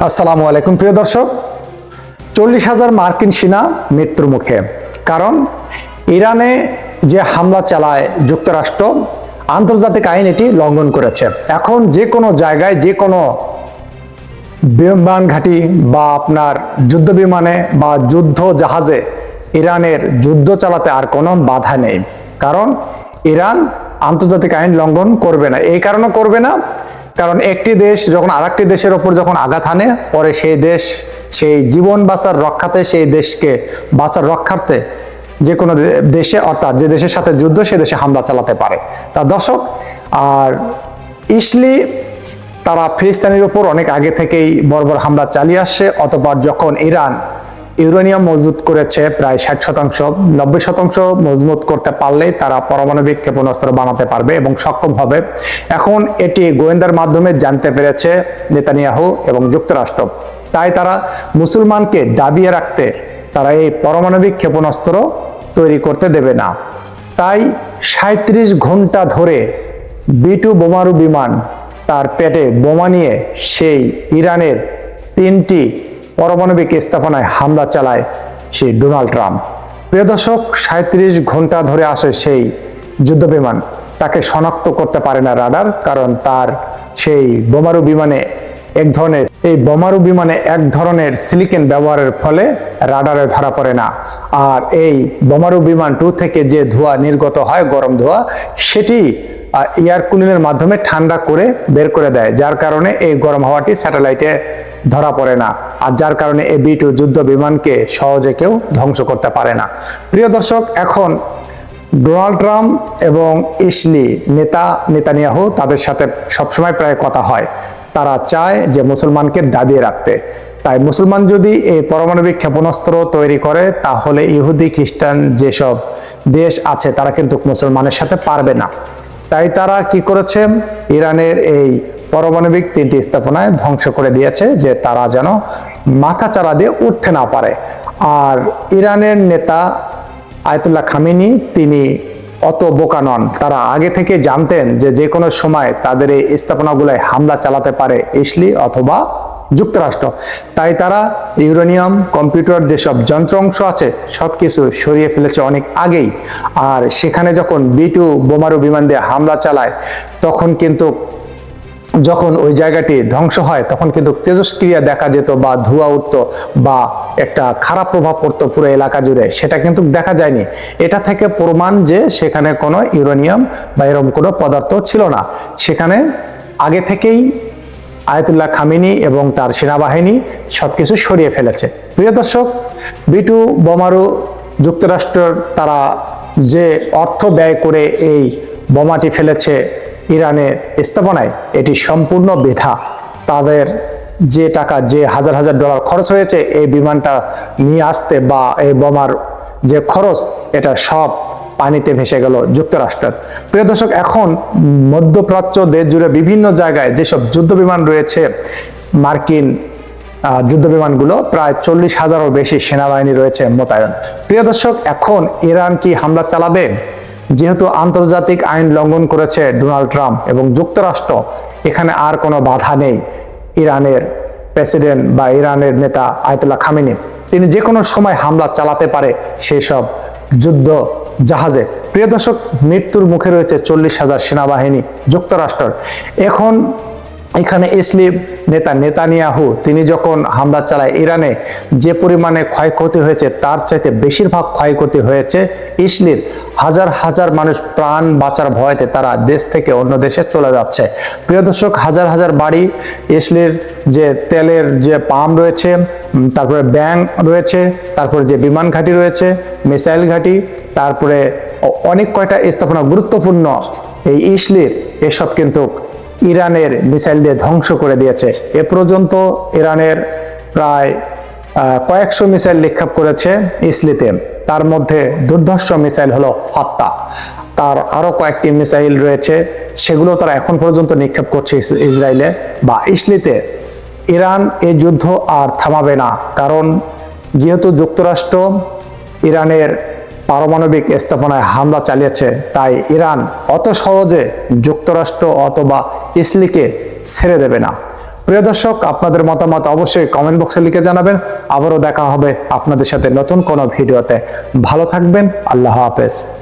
আসসালামু আলাইকুম, প্রিয় দর্শক। চল্লিশ হাজার মার্কিন সেনা মৃত্যুর মুখে। কারণ, ইরানে যে হামলা চালায় যুক্তরাষ্ট্র, আন্তর্জাতিক আইন এটি লঙ্ঘন করেছে। এখন যে কোনো জায়গায়, যে কোনো বিমান ঘাঁটি বা আপনার যুদ্ধ বিমানে বা যুদ্ধ জাহাজে ইরানের যুদ্ধ চালাতে আর কোনো বাধা নেই। কারণ, ইরান আন্তর্জাতিক আইন লঙ্ঘন করবে না। এই কারণে করবে না। কারণ একটি দেশ যখন আরেকটি দেশের ওপর যখন আঘাত হানে, পরে সেই দেশ সেই জীবন বাঁচার রক্ষাতে, সেই দেশকে বাঁচার রক্ষার্থে যে কোনো দেশে, অর্থাৎ যে দেশের সাথে যুদ্ধ, সে দেশে হামলা চালাতে পারে। তা দর্শক, আর ইসলি তারা ফিলিস্তিনের উপর অনেক আগে থেকেই বর্বর হামলা চালিয়ে আসছে, অতপর যখন ইরান ইউরেনিয়াম মজবুত করেছে প্রায় ষাট শতাংশ। নব্বই শতাংশ মজবুত করতে পারলেই তারা পারমাণবিক ক্ষেপণাস্ত্র বানাতে পারবে এবং সক্ষম হবে। এখন এটি গোয়েন্দার মাধ্যমে জানতে পেরেছে নেতানিয়াহু এবং যুক্তরাষ্ট্র। তাই তারা মুসলমানকে দাবিয়ে রাখতে তারা এই পারমাণবিক ক্ষেপণাস্ত্র তৈরি করতে দেবে না। তাই সাঁত্রিশ ঘণ্টা ধরে বিটু বোমারু বিমান তার পেটে বোমা নিয়ে সেই ইরানের তিনটি পারমাণবিক স্থাপনায় হামলা চালায় সেই ডোনাল্ড ট্রাম্প। প্রিয় দর্শক সাঁত্রিশ ঘণ্টা ধরে আসে সেই যুদ্ধ বিমান তাকে শনাক্ত করতে পারে না রাডার, কারণ তার সেই বোমারু বিমানে এক ধরনের এই বোমারু বিমানে এক ধরনের সিলিকেন ব্যবহারের ফলে রাডারে ধরা পড়ে না। আর এই বোমারু বিমান টু থেকে যে ধোঁয়া নির্গত হয়, গরম ধোঁয়া, সেটি এয়ার কুলিংয়ের মাধ্যমে ঠান্ডা করে বের করে দেয়, যার কারণে এই গরম হাওয়াটি স্যাটেলাইটে ধরা পড়ে না। আর যার কারণে এই বি টু যুদ্ধ বিমানকে সহজে কেউ ধ্বংস করতে পারে না। প্রিয় দর্শক, এখন ডোনাল্ড ট্রাম্প এবং ইসলি নেতা নেতানিয়াহু তাদের সাথে সবসময় প্রায় কথা হয়। তারা চায় যে মুসলমানকে দাবিয়ে রাখতে। তাই মুসলমান যদি এই পারমাণবিক ক্ষেপণাস্ত্র তৈরি করে, তাহলে ইহুদি, খ্রিস্টান যেসব দেশ আছে, তারা কিন্তু মুসলমানের সাথে পারবে না। তাই তারা কি করেছে? ইরানের এই পারমাণবিক তিনটি স্থাপনায় ধ্বংস করে দিয়েছে যে তারা যেন মাথা চারা দিয়ে উঠতে না পারে। আর ইরানের নেতা আয়তুল্লাহ খামিনি, তিনি অত বোকা নন। তারা আগে থেকে জানতেন যে যে কোনো সময় তাদের এই স্থাপনাগুলোয় হামলা চালাতে পারে ইসলি অথবা যুক্তরাষ্ট্র। তাই তারা ইউরেনিয়াম, কম্পিউটার যেসব যন্ত্রাংশ আছে সব কিছু সরিয়ে ফেলেছে অনেক আগেই। আর সেখানে যখন বি টু বোমারু বিমান দিয়ে হামলা চালায়, তখন কিন্তু যখন ওই জায়গাটি ধ্বংস হয়, তখন কিন্তু তেজস্ক্রিয়া দেখা যেত বা ধোঁয়া উঠত বা একটা খারাপ প্রভাব পড়তো পুরো এলাকা জুড়ে। সেটা কিন্তু দেখা যায়নি। এটা থেকে প্রমাণ যে সেখানে কোনো ইউরেনিয়াম বা এরকম কোনো পদার্থ ছিল না। সেখানে আগে থেকেই আয়তুল্লাহ খামিনি এবং তার সেনাবাহিনী সবকিছু সরিয়ে ফেলেছে। প্রিয় দর্শক, বিটু, বোমারু যুক্তরাষ্ট্রের তারা যে অর্থ ব্যয় করে এই বোমাটি ফেলেছে ইরানের স্থাপনায় এটি সম্পূর্ণ বৃথা। তাদের যে টাকা, যে হাজার হাজার ডলার খরচ হয়েছে, এই বিমানটা নিয়ে আসতে বা এই বোমার যে খরচ, এটা সব পানিতে ভেসে গেল যুক্তরাষ্ট্রের। প্রিয় দর্শক, এখন মধ্যপ্রাচ্য দেশ জুড়ে বিভিন্ন জায়গায় যেসব যুদ্ধ বিমান রয়েছে, মার্কিন যুদ্ধ বিমানগুলো প্রায় চল্লিশ হাজারও বেশি সেনাবাহিনী রয়েছে মোতায়েন। প্রিয় দর্শক, এখন ইরান কি হামলা চালাবে? যেহেতু আন্তর্জাতিক আইন লঙ্ঘন করেছে ডোনাল্ড ট্রাম্প এবং যুক্তরাষ্ট্র, এখানে আর কোনো বাধা নেই। ইরানের প্রেসিডেন্ট বা ইরানের নেতা আয়তুল্লাহ খামিনি। তিনি যে কোনো সময় হামলা চালাতে পারে সেসব যুদ্ধ জাহাজে। প্রিয় দর্শক, মৃত্যুর মুখে রয়েছে চল্লিশ হাজার সেনাবাহিনী যুক্তরাষ্ট্রের। এখন এখানে ইসলিম নেতা নেতানিয়াহু, তিনি যখন হামলা চালায় ইরানে, যে পরিমাণে ক্ষয়ক্ষতি হয়েছে, তার চাইতে বেশিরভাগ ক্ষয়ক্ষতি হয়েছে ইসলির। হাজার হাজার মানুষ প্রাণ বাঁচার ভয়তে তারা দেশ থেকে অন্য দেশে চলে যাচ্ছে। প্রিয় দর্শক, হাজার হাজার বাড়ি ইসলির যে তেলের যে পাম্প রয়েছে তারপরে ব্যাংক রয়েছে, তারপরে যে বিমান ঘাঁটি রয়েছে, মিসাইল ঘাঁটি, তারপরে অনেক কয়টা স্থাপনা গুরুত্বপূর্ণ এই ইসলির। এসব কিন্তু ইরানের মিসাইল দিয়ে ধ্বংস করে দিয়েছে। এ পর্যন্ত ইরানের প্রায় কয়েকশো মিসাইল নিক্ষেপ করেছে ইসলিতে। তার মধ্যে দুর্ধর্ষ মিসাইল হলো ফাত্তা। তার আরও কয়েকটি মিসাইল রয়েছে, সেগুলো তারা এখন পর্যন্ত নিক্ষেপ করছে ইস- ইসরায়েলে বা ইসলিতে। ইরান এই যুদ্ধ আর থামাবে না, কারণ যেহেতু যুক্তরাষ্ট্র ইরানের পারমাণবিক স্থাপনায় হামলা চালিয়েছে, তাই ইরান অত সহজে যুক্তরাষ্ট্র অথবা ইসলিকে ছেড়ে দেবে না। প্রিয় দর্শক, আপনাদের মতামত অবশ্যই কমেন্ট বক্সে লিখে জানাবেন। আবারও দেখা হবে আপনাদের সাথে নতুন কোনো ভিডিওতে। ভালো থাকবেন, আল্লাহ হাফেজ।